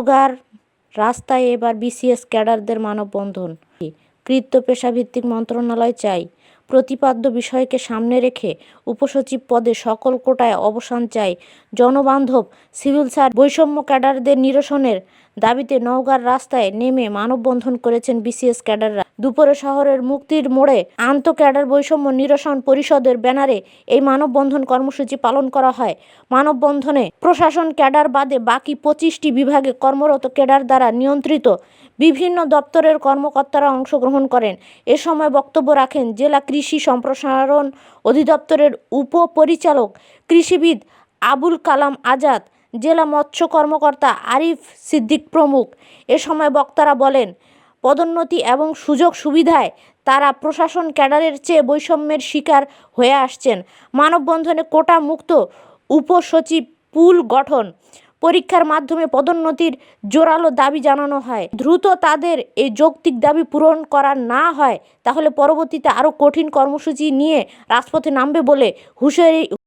নওগাঁর রাস্তায় এবার বিসিএস ক্যাডারদের মানববন্ধন। কৃত্য পেশাভিত্তিক মন্ত্রণালয় চাই। প্রতিপাদ্য বিষয়কে সামনে রেখে উপসচিব পদে সকল কোটায় অবসান চাই জনবান্ধব, সিভিল সার্ভ বৈষম্য ক্যাডারদের নিরসনের দাবিতে নওগাঁর রাস্তায় নেমে মানববন্ধন করেছেন বিসিএস ক্যাডাররা। দুপুরে শহরের মুক্তির মোড়ে আন্ত ক্যাডার বৈষম্য নিরসন পরিষদের ব্যানারে এই মানববন্ধন কর্মসূচি পালন করা হয়। মানববন্ধনে প্রশাসন ক্যাডার বাদে বাকি পঁচিশটি বিভাগে কর্মরত ক্যাডার দ্বারা নিয়ন্ত্রিত বিভিন্ন দপ্তরের কর্মকর্তারা অংশগ্রহণ করেন। এ সময় বক্তব্য রাখেন জেলা কৃষি সম্প্রসারণ অধিদপ্তরের উপপরিচালক কৃষিবিদ আবুল কালাম আজাদ, জেলা মৎস্য কর্মকর্তা আরিফ সিদ্দিক প্রমুখ। এ সময় বক্তারা বলেন, পদোন্নতি এবং সুযোগ সুবিধায় তারা প্রশাসন ক্যাডারের চেয়ে বৈষম্যের শিকার হয়ে আসছেন। মানববন্ধনে কোটা মুক্ত উপসচিব পুল গঠন পরীক্ষার মাধ্যমে পদোন্নতির জোরালো দাবি জানানো হয়। দ্রুত তাদের এই যৌক্তিক দাবি পূরণ করা না হয়, তাহলে পরবর্তীতে আরও কঠিন কর্মসূচি নিয়ে রাজপথে নামবে বলে হুঁশিয়ারি